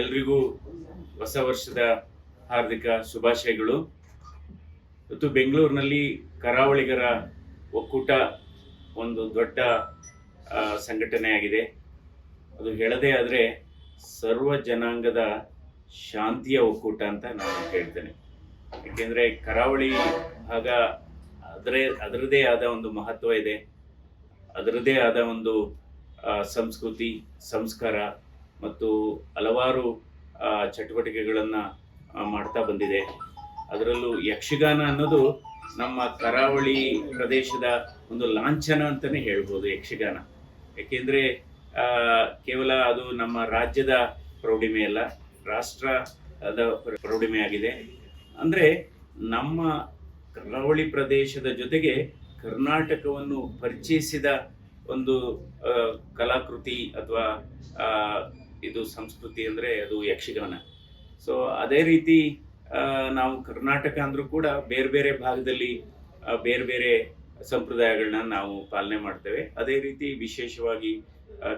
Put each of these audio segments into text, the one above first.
ಎಲ್ರಿಗೂ ಹೊಸ ವರ್ಷದ ಹಾರ್ದಿಕ ಶುಭಾಶಯಗಳು. ಮತ್ತು ಬೆಂಗಳೂರಿನಲ್ಲಿ ಕರಾವಳಿಗರ ಒಕ್ಕೂಟ ಒಂದು ದೊಡ್ಡ ಸಂಘಟನೆಯಾಗಿದೆ. ಅದು ಹೇಳದೇ ಆದರೆ ಸರ್ವ ಜನಾಂಗದ ಶಾಂತಿಯ ಒಕ್ಕೂಟ ಅಂತ ನಾನು ಹೇಳ್ತೇನೆ ಏಕೆಂದರೆ ಕರಾವಳಿ ಭಾಗ ಅದರೇ ಅದರದೇ ಆದ ಒಂದು ಮಹತ್ವ ಇದೆ. ಅದರದೇ ಆದ ಒಂದು ಸಂಸ್ಕೃತಿ, ಸಂಸ್ಕಾರ ಮತ್ತು ಹಲವಾರು ಚಟುವಟಿಕೆಗಳನ್ನು ಮಾಡ್ತಾ ಬಂದಿದೆ. ಅದರಲ್ಲೂ ಯಕ್ಷಗಾನ ಅನ್ನೋದು ನಮ್ಮ ಕರಾವಳಿ ಪ್ರದೇಶದ ಒಂದು ಲಾಂಛನ ಅಂತಲೇ ಹೇಳ್ಬೋದು ಯಕ್ಷಗಾನ. ಏಕೆಂದರೆ ಕೇವಲ ಅದು ನಮ್ಮ ರಾಜ್ಯದ ಪ್ರೌಢಿಮೆ ಅಲ್ಲ, ರಾಷ್ಟ್ರದ ಪ್ರೌಢಿಮೆ ಆಗಿದೆ. ಅಂದರೆ ನಮ್ಮ ಕರಾವಳಿ ಪ್ರದೇಶದ ಜೊತೆಗೆ ಕರ್ನಾಟಕವನ್ನು ಪರಿಚಯಿಸಿದ ಒಂದು ಕಲಾಕೃತಿ ಅಥವಾ ಇದು ಸಂಸ್ಕೃತಿ ಅಂದರೆ ಅದು ಯಕ್ಷಗಾನ. ಸೊ ಅದೇ ರೀತಿ ನಾವು ಕರ್ನಾಟಕ ಅಂದರೂ ಕೂಡ ಬೇರೆ ಬೇರೆ ಭಾಗದಲ್ಲಿ ಬೇರೆ ಬೇರೆ ಸಂಪ್ರದಾಯಗಳನ್ನ ನಾವು ಪಾಲನೆ ಮಾಡ್ತೇವೆ. ಅದೇ ರೀತಿ ವಿಶೇಷವಾಗಿ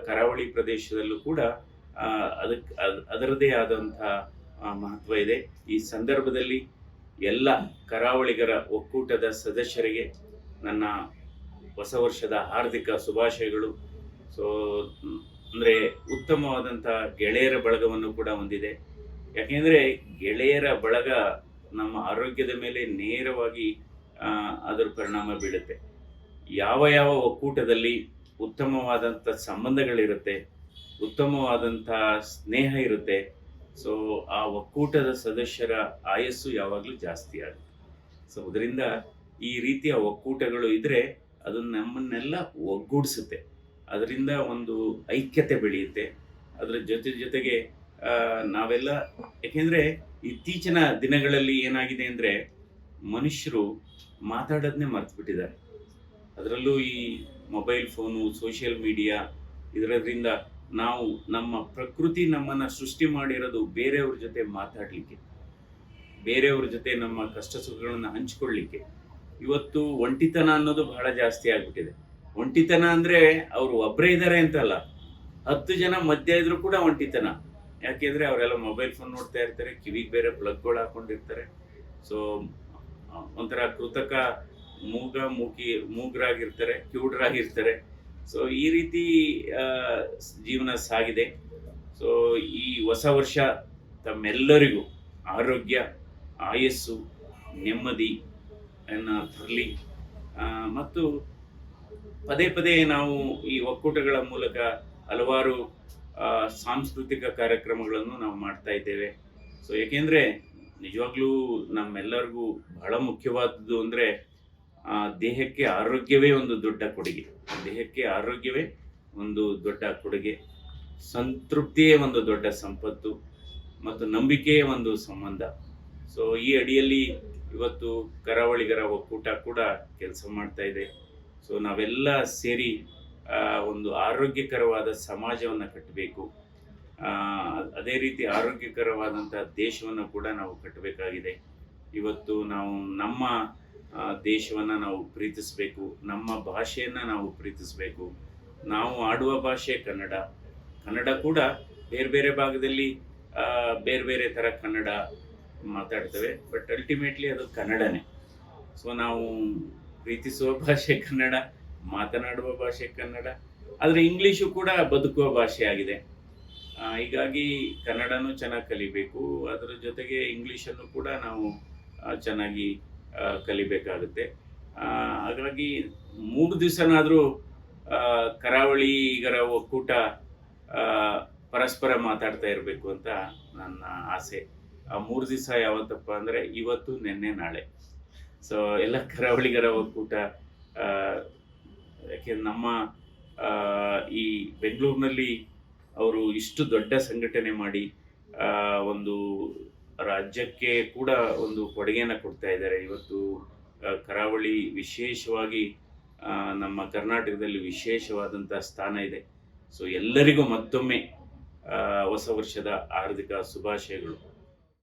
ಕರಾವಳಿ ಪ್ರದೇಶದಲ್ಲೂ ಕೂಡ ಅದಕ್ಕೆ ಅದ್- ಅದರದೇ ಆದಂಥ ಮಹತ್ವ ಇದೆ. ಈ ಸಂದರ್ಭದಲ್ಲಿ ಎಲ್ಲ ಕರಾವಳಿಗರ ಒಕ್ಕೂಟದ ಸದಸ್ಯರಿಗೆ ನನ್ನ ಹೊಸ ವರ್ಷದ ಹಾರ್ದಿಕ ಶುಭಾಶಯಗಳು. ಸೊ ಅಂದರೆ ಉತ್ತಮವಾದಂಥ ಗೆಳೆಯರ ಬಳಗವನ್ನು ಕೂಡ ಹೊಂದಿದೆ. ಯಾಕೆಂದರೆ ಗೆಳೆಯರ ಬಳಗ ನಮ್ಮ ಆರೋಗ್ಯದ ಮೇಲೆ ನೇರವಾಗಿ ಅದರ ಪರಿಣಾಮ ಬೀಳುತ್ತೆ. ಯಾವ ಯಾವ ಒಕ್ಕೂಟದಲ್ಲಿ ಉತ್ತಮವಾದಂಥ ಸಂಬಂಧಗಳಿರುತ್ತೆ ಉತ್ತಮವಾದಂಥ ಸ್ನೇಹ ಇರುತ್ತೆ, ಸೊ ಆ ಒಕ್ಕೂಟದ ಸದಸ್ಯರ ಆಯಸ್ಸು ಯಾವಾಗಲೂ ಜಾಸ್ತಿ ಆಗುತ್ತೆ. ಸೊ ಅದರಿಂದ ಈ ರೀತಿಯ ಒಕ್ಕೂಟಗಳು ಇದ್ದರೆ ಅದು ನಮ್ಮನ್ನೆಲ್ಲ ಒಗ್ಗೂಡಿಸುತ್ತೆ. ಅದರಿಂದ ಒಂದು ಐಕ್ಯತೆ ಬೆಳೆಯುತ್ತೆ. ಅದರ ಜೊತೆ ಜೊತೆಗೆ ನಾವೆಲ್ಲ ಯಾಕೆಂದರೆ ಇತ್ತೀಚಿನ ದಿನಗಳಲ್ಲಿ ಏನಾಗಿದೆ ಅಂದರೆ ಮನುಷ್ಯರು ಮಾತಾಡೋದನ್ನೇ ಮರೆತುಬಿಟ್ಟಿದ್ದಾರೆ. ಅದರಲ್ಲೂ ಈ ಮೊಬೈಲ್ ಫೋನು, ಸೋಷಿಯಲ್ ಮೀಡಿಯಾ ಇದರದ್ರಿಂದ ನಾವು ನಮ್ಮ ಪ್ರಕೃತಿ ನಮ್ಮನ್ನು ಸೃಷ್ಟಿ ಮಾಡಿರೋದು ಬೇರೆಯವ್ರ ಜೊತೆ ಮಾತಾಡಲಿಕ್ಕೆ, ಬೇರೆಯವ್ರ ಜೊತೆ ನಮ್ಮ ಕಷ್ಟ ಸುಖಗಳನ್ನು ಹಂಚಿಕೊಳ್ಳಿಕ್ಕೆ. ಇವತ್ತು ಒಂಟಿತನ ಅನ್ನೋದು ಬಹಳ ಜಾಸ್ತಿ ಆಗ್ಬಿಟ್ಟಿದೆ. ಒಂಟಿತನ ಅಂದರೆ ಅವರು ಒಬ್ಬರೇ ಇದ್ದಾರೆ ಅಂತಲ್ಲ. ಹತ್ತು ಜನ ಮಧ್ಯ ಇದ್ರೂ ಕೂಡ ಒಂಟಿತನ. ಯಾಕೆಂದ್ರೆ ಅವರೆಲ್ಲ ಮೊಬೈಲ್ ಫೋನ್ ನೋಡ್ತಾ ಇರ್ತಾರೆ, ಕಿವಿಗೆ ಬೇರೆ ಪ್ಲಗ್ಗಳು ಹಾಕೊಂಡಿರ್ತಾರೆ. ಸೊ ಒಂಥರ ಕೃತಕ ಮೂಗ ಮೂಕಿ, ಮೂಗರಾಗಿರ್ತಾರೆ ಕಿವುಡರಾಗಿರ್ತಾರೆ ಸೊ ಈ ರೀತಿ ಜೀವನ ಸಾಗಿದೆ. ಸೊ ಈ ಹೊಸ ವರ್ಷ ತಮ್ಮೆಲ್ಲರಿಗೂ ಆರೋಗ್ಯ, ಆಯಸ್ಸು, ನೆಮ್ಮದಿ ಅನ್ನ ತರಲಿ ಮತ್ತು ಪದೇ ಪದೇ ನಾವು ಈ ಒಕ್ಕೂಟಗಳ ಮೂಲಕ ಹಲವಾರು ಸಾಂಸ್ಕೃತಿಕ ಕಾರ್ಯಕ್ರಮಗಳನ್ನು ನಾವು ಮಾಡ್ತಾ ಇದ್ದೇವೆ. ಸೊ ಏಕೆಂದರೆ ನಿಜವಾಗ್ಲೂ ನಮ್ಮೆಲ್ಲರಿಗೂ ಬಹಳ ಮುಖ್ಯವಾದದ್ದು ಅಂದರೆ ದೇಹಕ್ಕೆ ಆರೋಗ್ಯವೇ ಒಂದು ದೊಡ್ಡ ಕೊಡುಗೆ. ದೇಹಕ್ಕೆ ಆರೋಗ್ಯವೇ ಒಂದು ದೊಡ್ಡ ಕೊಡುಗೆ. ಸಂತೃಪ್ತಿಯೇ ಒಂದು ದೊಡ್ಡ ಸಂಪತ್ತು ಮತ್ತು ನಂಬಿಕೆಯೇ ಒಂದು ಸಂಬಂಧ. ಸೊ ಈ ಅಡಿಯಲ್ಲಿ ಇವತ್ತು ಕರಾವಳಿಗರ ಒಕ್ಕೂಟ ಕೂಡ ಕೆಲಸ ಮಾಡ್ತಾ ಇದೆ. ಸೊ ನಾವೆಲ್ಲ ಸೇರಿ ಒಂದು ಆರೋಗ್ಯಕರವಾದ ಸಮಾಜವನ್ನು ಕಟ್ಟಬೇಕು ಅದೇ ರೀತಿ ಆರೋಗ್ಯಕರವಾದಂಥ ದೇಶವನ್ನು ಕೂಡ ನಾವು ಕಟ್ಟಬೇಕಾಗಿದೆ ಇವತ್ತು ನಾವು ನಮ್ಮ ದೇಶವನ್ನು ನಾವು ಪ್ರೀತಿಸಬೇಕು. ನಮ್ಮ ಭಾಷೆಯನ್ನು ನಾವು ಪ್ರೀತಿಸಬೇಕು. ನಾವು ಆಡುವ ಭಾಷೆ ಕನ್ನಡ. ಕನ್ನಡ ಕೂಡ ಬೇರೆ ಬೇರೆ ಭಾಗದಲ್ಲಿ ಬೇರೆ ಬೇರೆ ಥರ ಕನ್ನಡ ಮಾತಾಡ್ತೇವೆ. ಬಟ್ ಅಲ್ಟಿಮೇಟ್ಲಿ ಅದು ಕನ್ನಡನೇ. ಸೊ ನಾವು ಪ್ರೀತಿಸುವ ಭಾಷೆ ಕನ್ನಡ, ಮಾತನಾಡುವ ಭಾಷೆ ಕನ್ನಡ, ಆದರೆ ಇಂಗ್ಲೀಷು ಕೂಡ ಬದುಕುವ ಭಾಷೆ ಆಗಿದೆ. ಹೀಗಾಗಿ ಕನ್ನಡನೂ ಚೆನ್ನಾಗಿ ಕಲಿಬೇಕು, ಅದರ ಜೊತೆಗೆ ಇಂಗ್ಲೀಷನ್ನು ಕೂಡ ನಾವು ಚೆನ್ನಾಗಿ ಕಲಿಬೇಕಾಗುತ್ತೆ. ಹಾಗಾಗಿ ಮೂರು ದಿವಸನಾದರೂ ಕರಾವಳಿಗರ ಒಕ್ಕೂಟ ಪರಸ್ಪರ ಮಾತಾಡ್ತಾ ಇರಬೇಕು ಅಂತ ನನ್ನ ಆಸೆ. ಆ ಮೂರು ದಿವಸ ಯಾವತ್ತಪ್ಪ ಅಂದರೆ ಇವತ್ತು, ನಿನ್ನೆ, ನಾಳೆ. ಸೊ ಎಲ್ಲ ಕರಾವಳಿಗರ ಒಕ್ಕೂಟ ಯಾಕೆ ನಮ್ಮ ಈ ಬೆಂಗಳೂರಿನಲ್ಲಿ ಅವರು ಇಷ್ಟು ದೊಡ್ಡ ಸಂಘಟನೆ ಮಾಡಿ ಒಂದು ರಾಜ್ಯಕ್ಕೆ ಕೂಡ ಒಂದು ಕೊಡುಗೆಯನ್ನು ಕೊಡ್ತಾ ಇದ್ದಾರೆ. ಇವತ್ತು ಕರಾವಳಿ ವಿಶೇಷವಾಗಿ ನಮ್ಮ ಕರ್ನಾಟಕದಲ್ಲಿ ವಿಶೇಷವಾದಂಥ ಸ್ಥಾನ ಇದೆ. ಸೊ ಎಲ್ಲರಿಗೂ ಮತ್ತೊಮ್ಮೆ ಹೊಸ ವರ್ಷದ ಹಾರ್ದಿಕ ಶುಭಾಶಯಗಳು.